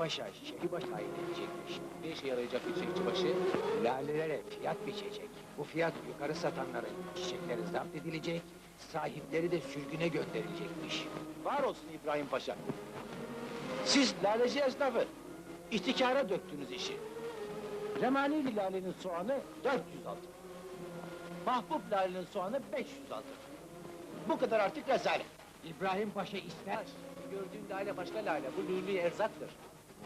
Paşa çiçekçi başı tayin edecekmiş. Ne işe yarayacak çiçekçi başı? Lalelere fiyat biçecek. Bu fiyat yukarı satanların çiçekleri zapt edilecek, sahipleri de sürgüne gönderilecekmiş. Var olsun İbrahim Paşa. Siz laleci esnafı, ihtikara döktünüz işi. Remanili lalenin soğanı 400 altın. Mahbub lalenin soğanı 500 altın. Bu kadar artık rezalet. İbrahim Paşa ister. Gördüğün lale başka lale, bu lülü erzaktır.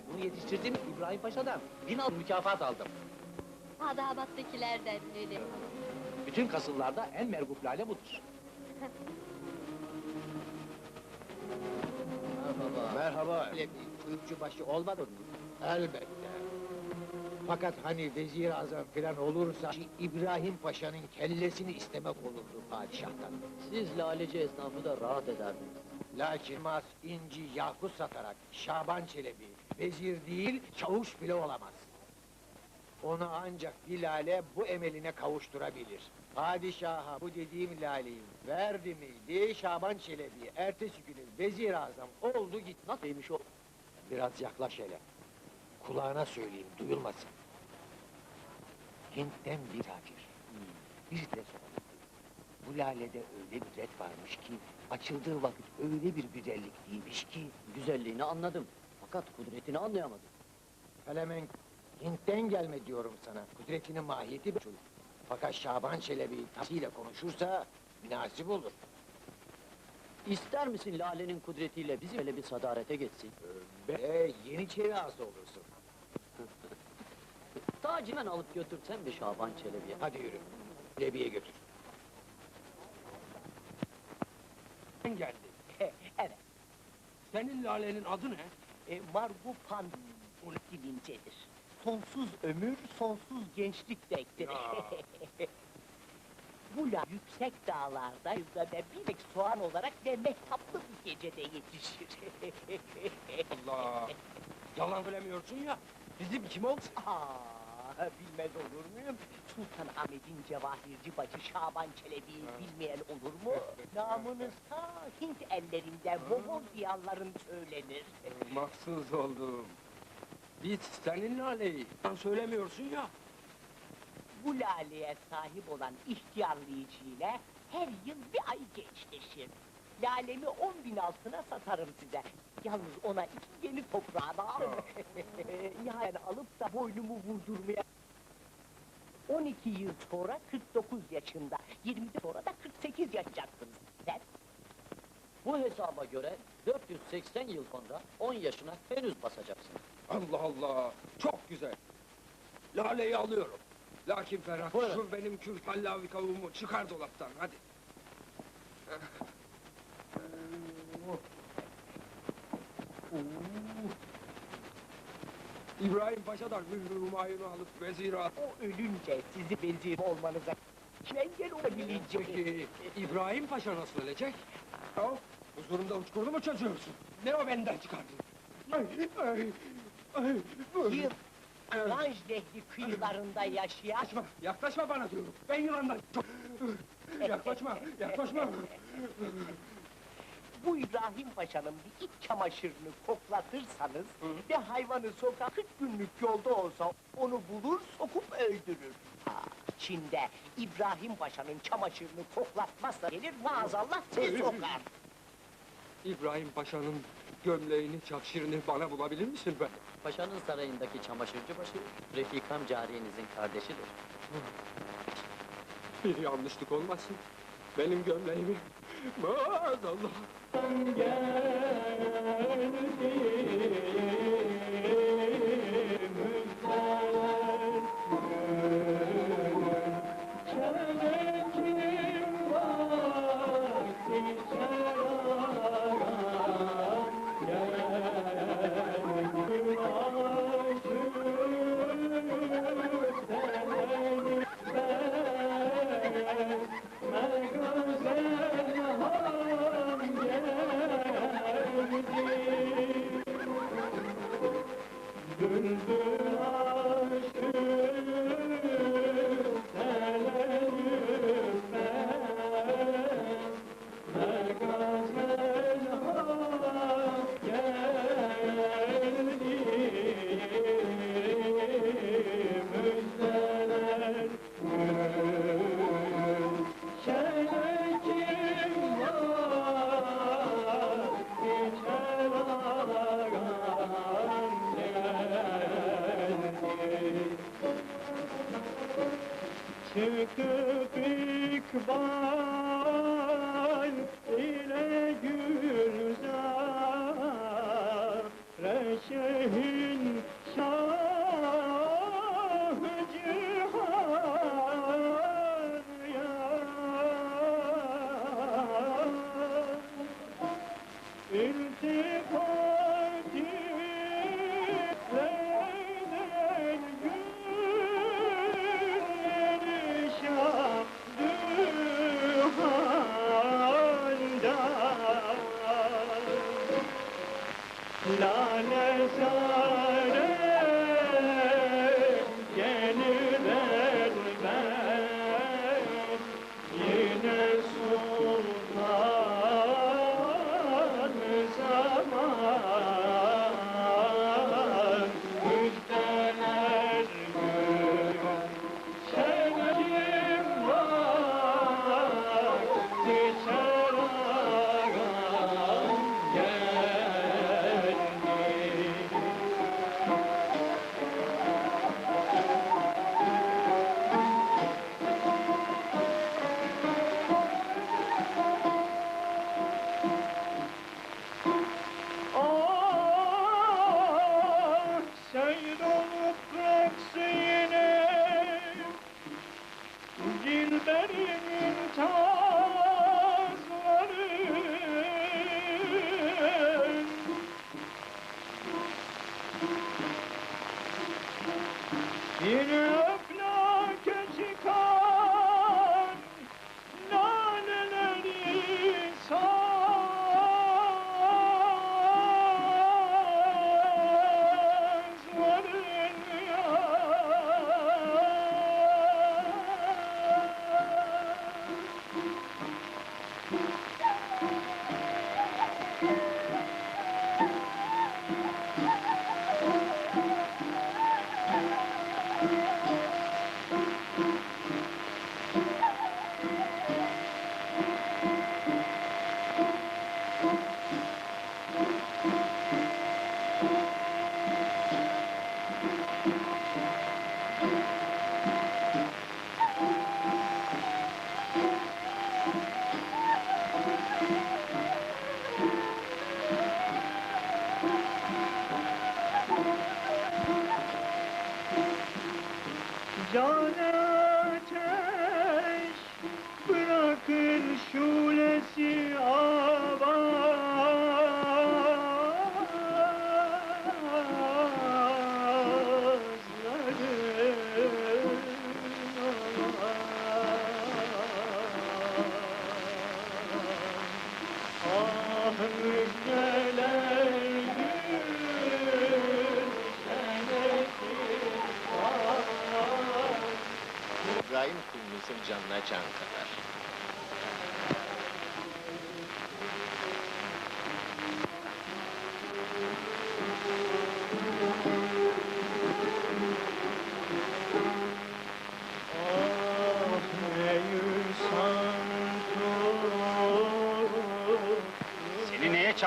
Bunu yetiştirdim İbrahim Paşa'dan. Bin al mükafat aldım. Adabattakilerden öyle. Bütün kasıllarda en mergup lale budur. Merhaba. Öyle bir kuyumcu başı olmadı mı? Elbette. Fakat hani vezir azam filan olursa İbrahim Paşa'nın kellesini istemek olurdu padişahtan. Siz laleci esnafı da rahat ederdiniz. Lakin mas, inci, yakut satarak Şaban Çelebi vezir değil çavuş bile olamaz. Onu ancak bir lale bu emeline kavuşturabilir. Padişaha bu dediğim laleyi verdi miydi Şaban Çelebi ertesi günü vezir azam oldu gitti. Nasılmış o? Biraz yaklaş hele. Kulağına söyleyeyim, duyulmasın. Hint'ten bir hafif. Bir de sonra. Bu lalede öyle bir ret varmış ki... ...açıldığı vakit öyle bir güzellik değilmiş ki... Güzelliğini anladım. Fakat kudretini anlayamadım. Felemenk, Hint'ten gelme diyorum sana. Kudretinin mahiyeti bir çocuk. Fakat Şaban Çelebi tavsiyle konuşursa... ...münasip olur. İster misin lalenin kudretiyle bizim öyle bir sadarete geçsin? Ve Yeniçeri ağası olursun. Tacimen alıp götürsem bir Şaban Çelebi'ye. Hadi yürü. Lebiye götür. Sen geldin. evet. Senin lalenin adı ne? E, Margupan dilincedir. Sonsuz ömür, sonsuz gençlik demektir. Bu la yüksek dağlarda ve bir soğan olarak ve mehtaplı bir gecede yetişir. Allah! Yalan söylemiyorsun ya. Bizim kim olsun? Aa, bilmez olur muyum? Sultan Ahmet'in cevahirci bacı Şaban Çelebi'yi bilmeyen olur mu? Namınız ta Hint ellerinde Moğol diyarların söylenir. Mahsus oldum. Biz senin laleyi. Sen söylemiyorsun ya. Bu laleye sahip olan ihtiyarlayıcıyla her yıl bir ay gençleşir. Lalemi on bin altına satarım size. Yalnız ona iki yeni toprağını alın. yani alıp da boynumu vurdurmaya... 12 yıl sonra 49 yaşında, 20 sonra da 48 yaşacaksınız. Sen Bu hesaba göre 480 yıl sonra 10 yaşına henüz basacaksın. Allah Allah! Çok güzel. Laleyi alıyorum. Lakin Ferhat, Buyurun. şu benim kürk hallavi kavuğumu çıkar dolaptan, hadi. İbrahim Paşa'dan mührü humayunu alıp vezire at. o ölünce sizi vezir olmanıza kim engel olabilecek? Peki, İbrahim Paşa nasıl ölecek? Ha? Huzurunda uçkurdu mu çözüyorsun? Ne o benden çıkardın? Ay, ay, ay, Yıl Ganj Nehri kıyılarında yaşayan Yaklaşma, yaklaşma bana diyorum. Ben yılandan çok... yaklaşma, yaklaşma. Bu İbrahim Paşa'nın bir iç çamaşırını koklatırsanız ve hayvanı sokağa 40 günlük yolda olsa onu bulur sokup öldürür. Aa, Çin'de İbrahim Paşa'nın çamaşırını koklatmazsa gelir maazallah sizi sokar. İbrahim Paşa'nın gömleğini, çakşirini bana bulabilir misin ben? Paşanın sarayındaki çamaşırcı başı Refikam cariyenizin kardeşidir. Bir yanlışlık olmasın. Benim gömleğimi... Maazallah! çıkıp Amen.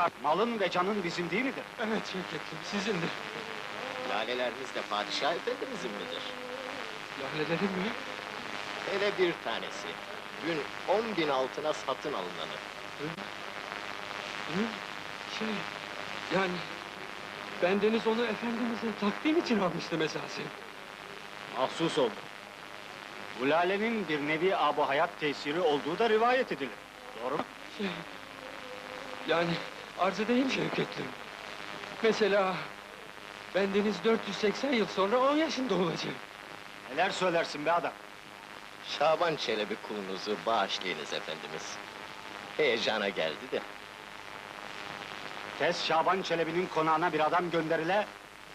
Çağır? Malın ve canın bizim değil midir? Evet Şevket'im, sizindir. Laleleriniz de padişah efendimizin midir? Lalelerim mi? Hele bir tanesi. Gün on bin altına satın alınanı. Hı? Şey, yani... Bendeniz onu Efendimiz'in takdim için almıştım esasen. Mahsus oldu. Bu lalenin bir nevi abu hayat tesiri olduğu da rivayet edilir. Doğru mu? Şey... Yani arz edeyim Şevket'im. Mesela... Bendeniz 480 yıl sonra 10 yaşında olacak. Neler söylersin be adam? Şaban Çelebi kulunuzu bağışlayınız efendimiz. Heyecana geldi de. Tez Şaban Çelebi'nin konağına bir adam gönderile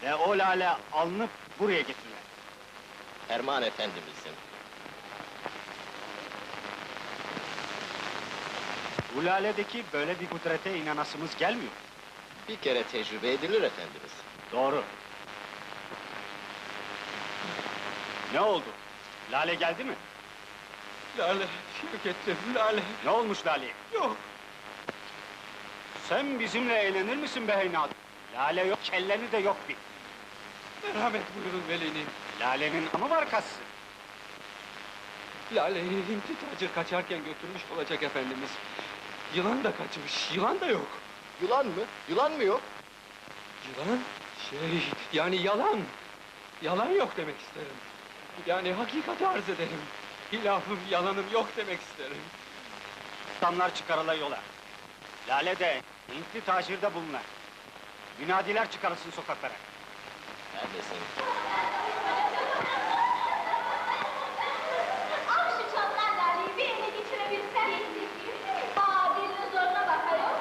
ve o lale alınıp buraya getirile. Erman efendimizin. Bu laledeki böyle bir kudrete inanasımız gelmiyor. Bir kere tecrübe edilir efendimiz. Doğru. Ne oldu? Lale geldi mi? Lale, Şevket'im, lale. Ne olmuş Lale'ye? Yok, Sen bizimle eğlenir misin be Heynat? Lale yok, kelleni de yok bir. merhamet buyurun velinim. Lale'nin amı var kası. Lale'yi Hintli tacir kaçarken götürmüş olacak efendimiz. Yılan da kaçmış, yılan da yok. Yılan mı? Yılan mı yok? Yılan? Şey, yani yalan. Yalan yok demek isterim. Yani hakikati arz ederim. Hilafım, yalanım yok demek isterim. Damlar çıkarıla yola. Lale de, Hintli tacirde bulunan. Münadiler çıkarılsın sokaklara. Neredesin? Al şu çamlar laleyi bir ele geçirebilsen yetecek değil mi? Aa, dilinin zoruna bak ayol.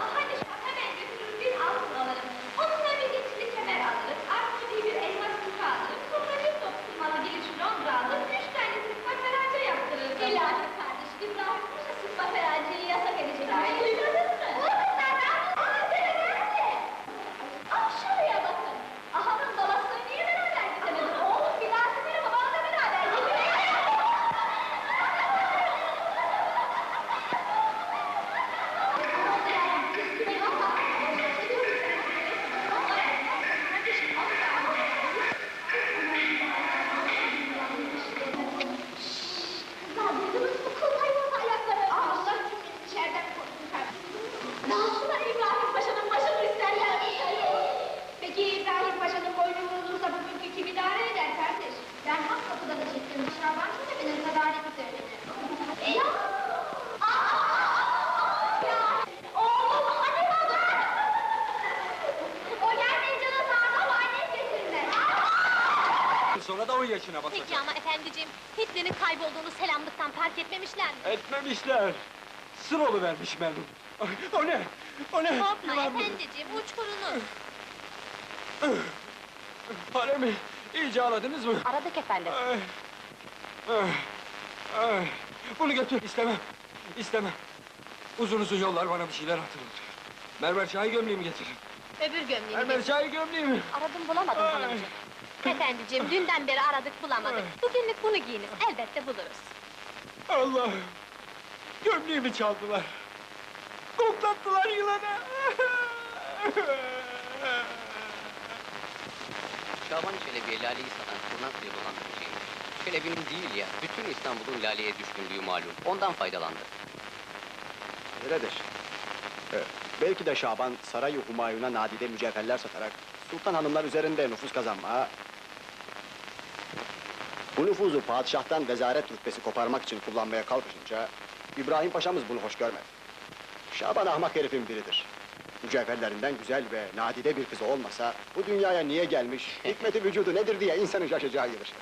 Aa, Hadi şu hemen götürür bir altın alırım. Onunla bir geçili kemer alırım. Artçı bir elmas kutu alırım. Sonra bir top sıkmalı bir üç londra alırım. Üç tane sıkma ferace yaptırırım. İlahi kardeş, İbrahim Paşa sıkma feraceyi yasak edecek. Duymadın mı? Bu kızlar ne yapıyorsunuz? Seni nerede? Ah şuraya bakın. Ahanın babasını niye beraber getirmedin? Oğlum bir daha seni babanla beraber getirin. Kızlar duydunuz mu? Kıl hayvanı ayakları. Allah cümleni içeriden korusun kardeşim. Ne yaptılar İbrahim Paşa'nın başını isterler mi? Peki İbrahim Paşa'nın boynu vurulursa bugünkü kim idare eder kardeş? Ben hak kapıda da çektim. Şaban Çelebi'nin tadarik üzerine. Ya! Aa! Ya! Oğlum hadi baba! O gelmeyince de sağda o annem getirmez. Sonra da on yaşına basacak. Peki ama efendiciğim, Hitler'in kaybolduğunu selamlıktan fark etmemişler mi? Etmemişler. Sır vermiş melun. Ay, O ne? O ne? Korkma Yılan mı? efendiciğim, uçkurunuz. Fare mi? İyice ağladınız mı? Aradık efendim. Ay, ay, ay. Bunu götür, istemem. İstemem. Uzun uzun yollar bana bir şeyler hatırlatıyor. Mermer çay gömleğimi getirin. Öbür gömleğini Mermer getir. çay gömleğimi. Aradım bulamadım Ay. hanımcığım. Efendiciğim, dünden beri aradık bulamadık. Bugünlük bunu giyiniz, elbette buluruz. Allah! Gömleğimi çaldılar. Koklattılar yılanı. Şaban Çelebi'ye laleyi satan kurnaz bir dolandırıcıymış. Çelebi'nin değil ya, bütün İstanbul'un laleye düşkünlüğü malum. Ondan faydalandı. Öyledir. Evet, belki de Şaban Saray-ı Humayun'a nadide mücevherler satarak sultan hanımlar üzerinde nüfus kazanmaya... Bu nüfuzu padişahtan vezaret rütbesi koparmak için kullanmaya kalkışınca İbrahim Paşa'mız bunu hoş görmedi. Şaban ahmak herifin biridir. Mücevherlerinden güzel ve nadide bir kız olmasa bu dünyaya niye gelmiş, hikmeti vücudu nedir diye insanın şaşacağı gelir.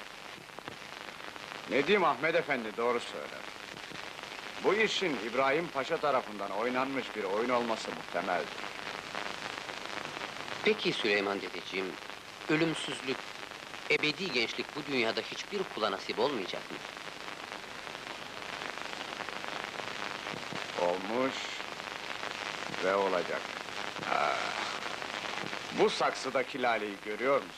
Ne diyeyim Ahmet Efendi doğru söyler. Bu işin İbrahim Paşa tarafından oynanmış bir oyun olması muhtemeldir. Peki Süleyman dedeciğim, ölümsüzlük, ebedi gençlik bu dünyada hiçbir kula nasip olmayacak mı? Olmuş ve olacak. Ha. Bu saksıdaki laleyi görüyor musunuz?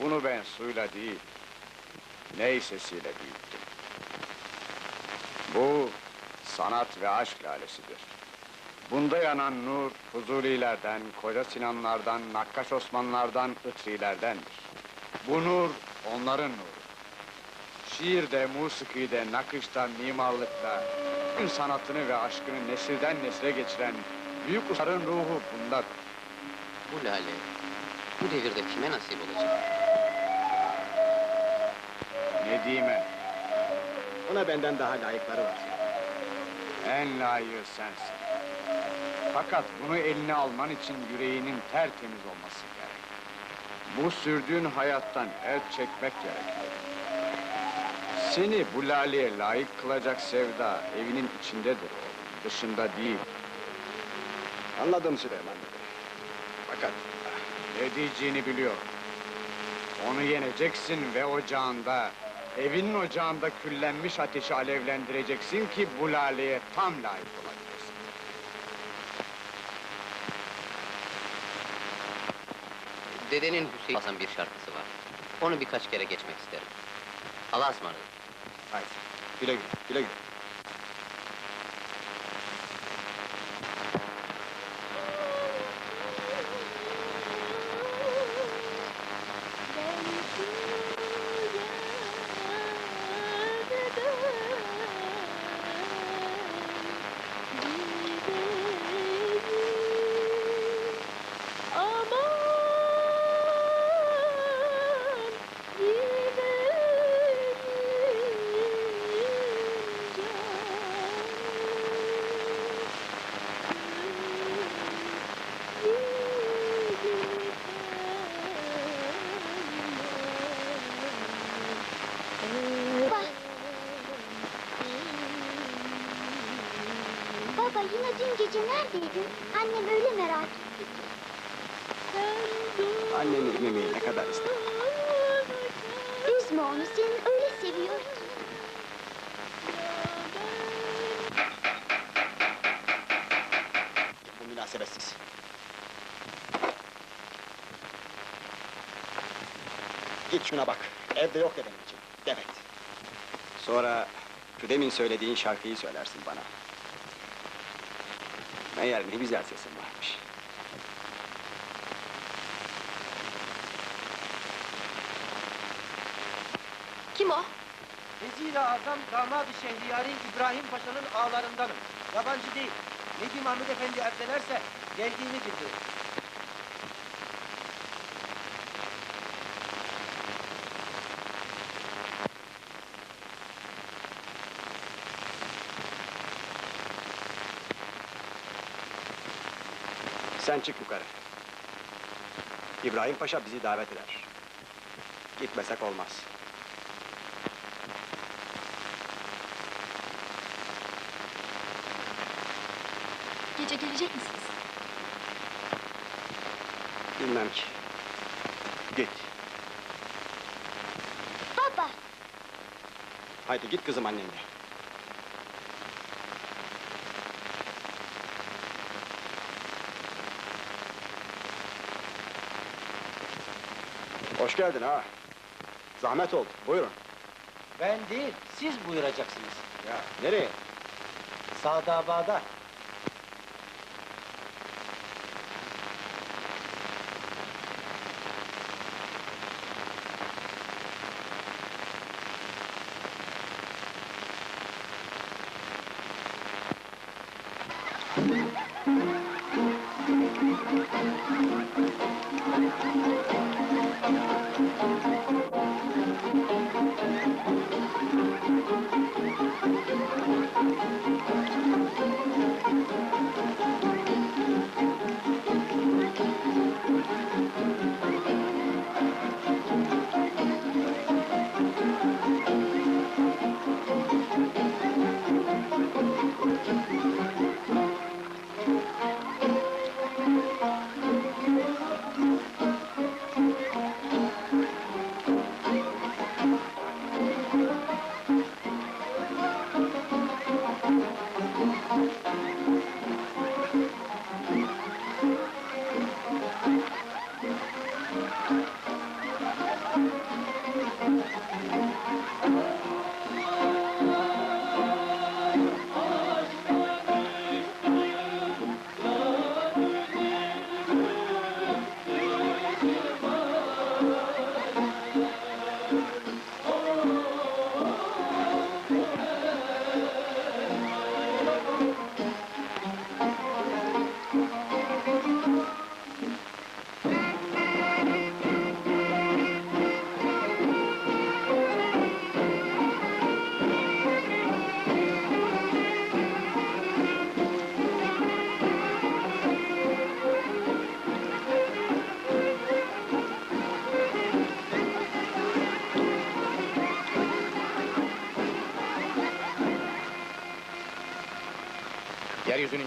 Bunu ben suyla değil, neysesiyle büyüttüm. Bu sanat ve aşk lalesidir. Bunda yanan nur, Fuzulilerden, Koca Sinanlardan, Nakkaş Osmanlardan, Itrilerdendir. Bu nur, onların nuru. Şiirde, musikide, nakışta, mimarlıkta, bütün sanatını ve aşkını nesilden nesile geçiren büyük ustaların ruhu bundadır. Bu lale, bu devirde kime nasip olacak? Ne diyeyim ben? Ona benden daha layıkları var. En layığı sensin. Fakat bunu eline alman için yüreğinin tertemiz olması gerek. Bu sürdüğün hayattan el çekmek gerekir. Seni bu laleye layık kılacak sevda evinin içindedir dışında değil. Anladım Süleyman Bey. Fakat Ne diyeceğini biliyorum. Onu yeneceksin ve ocağında, evinin ocağında küllenmiş ateşi alevlendireceksin ki bu laleye tam layık olacaksın. Dedenin Hüseyin Hasan bir şarkısı var. Onu birkaç kere geçmek isterim. Allah'a ısmarladık. haydi güle güle, güle güle. Dün gece neredeydin? Annem öyle merak etti ki. Annenin yemeği ne kadar istedim. Üzme onu, senin öyle seviyor ki. Bu münasebetsiz. Git şuna bak. Evde yok de benim için. Demet. Sonra şu demin söylediğin şarkıyı söylersin bana. Meğer ne güzel sesin varmış. Kim o? Vezir-i Azam damat-ı Şehriyari İbrahim Paşa'nın ağalarındanım. Yabancı değil. Nedim Ahmet Efendi evdelerse geldiğini bildirin. Sen çık yukarı. İbrahim Paşa bizi davet eder. Gitmesek olmaz. Gece gelecek misiniz? Bilmem ki. Git. Baba! Haydi git kızım annenle. Hoş geldin ha. Zahmet oldu. Buyurun. Ben değil, siz buyuracaksınız. Ya nereye? Sadabada. Yeryüzünün Thank you.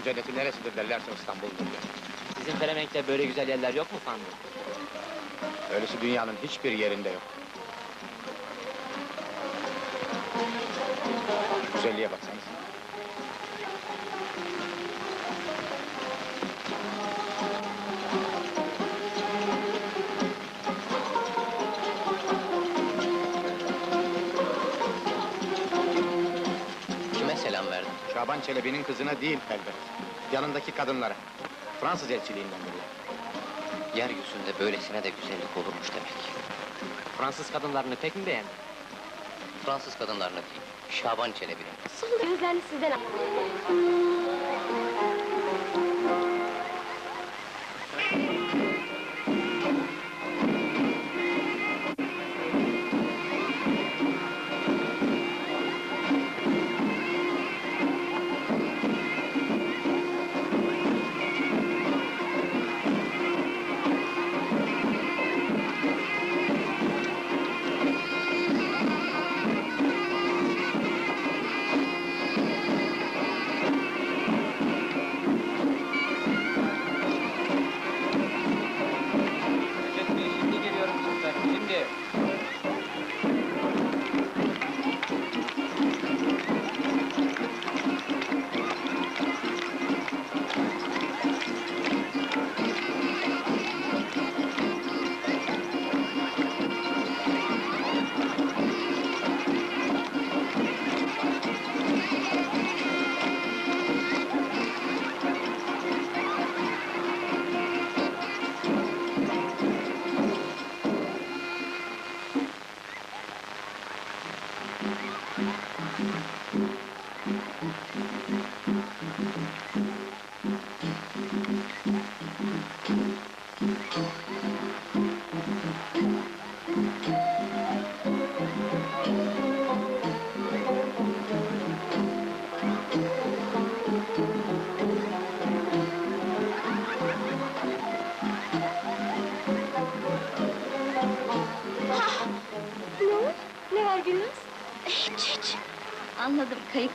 Cenneti neresidir derlerse İstanbul'dur diyor. Bizim Felemenk'te böyle güzel yerler yok mu Fanlı? Öylesi dünyanın hiçbir yerinde yok. Şu güzelliğe baksanız. Şaban Çelebi'nin kızına değil elbet. Yanındaki kadınlara. Fransız elçiliğindendirler. Yeryüzünde böylesine de güzellik olurmuş demek. Fransız kadınlarını pek mi beğendin? Fransız kadınlarını değil, Şaban Çelebi'nin. Sonunda gözlerini sizden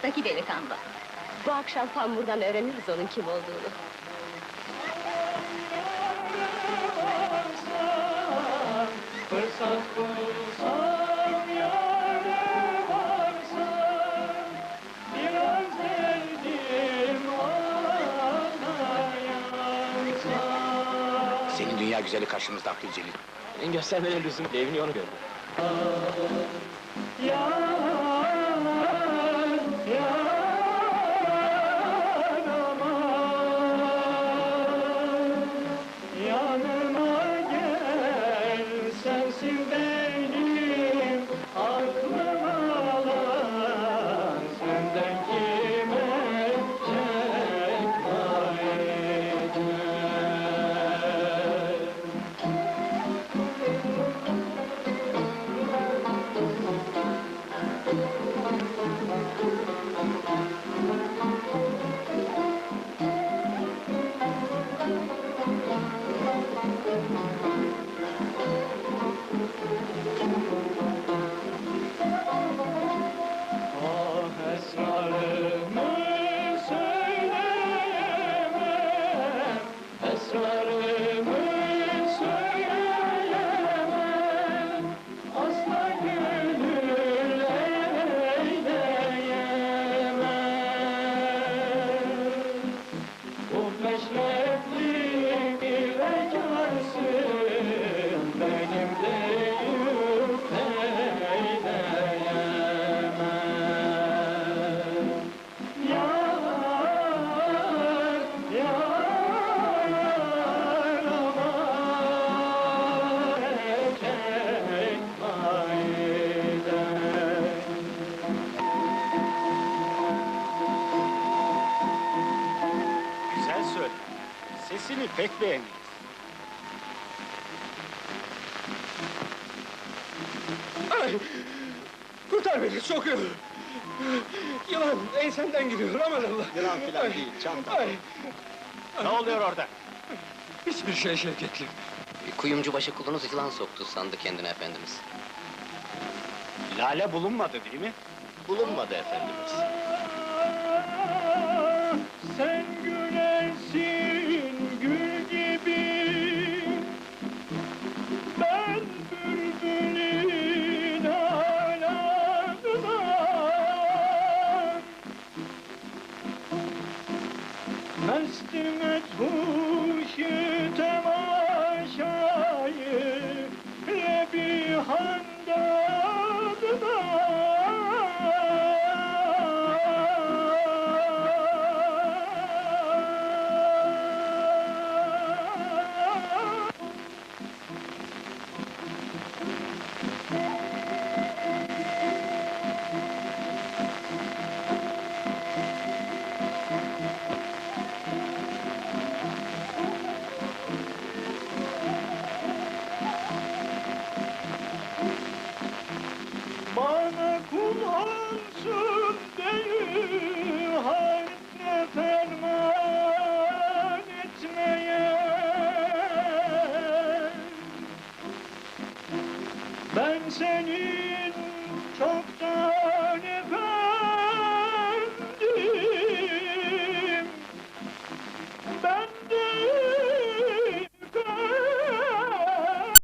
Kayıktaki delikanlı. Bu akşam Pambur'dan öğreniriz onun kim olduğunu. Fırsat bulsam yâre varsam Biraz derdim ana yansam Senin dünya güzeli karşımızda Abdülcelil. Senin göstermene lüzum değil, evini onu gördüm. Yar, Kurtar beni, çok yol. Yılan ensemden giriyor, aman Allah! Yılan filan Ay, değil, çanta. Ay, Ne oluyor orada? hiçbir şey Şevketli. Bir kuyumcu başı kulunuz yılan soktu sandı kendine efendimiz. Lale bulunmadı değil mi? Bulunmadı efendimiz.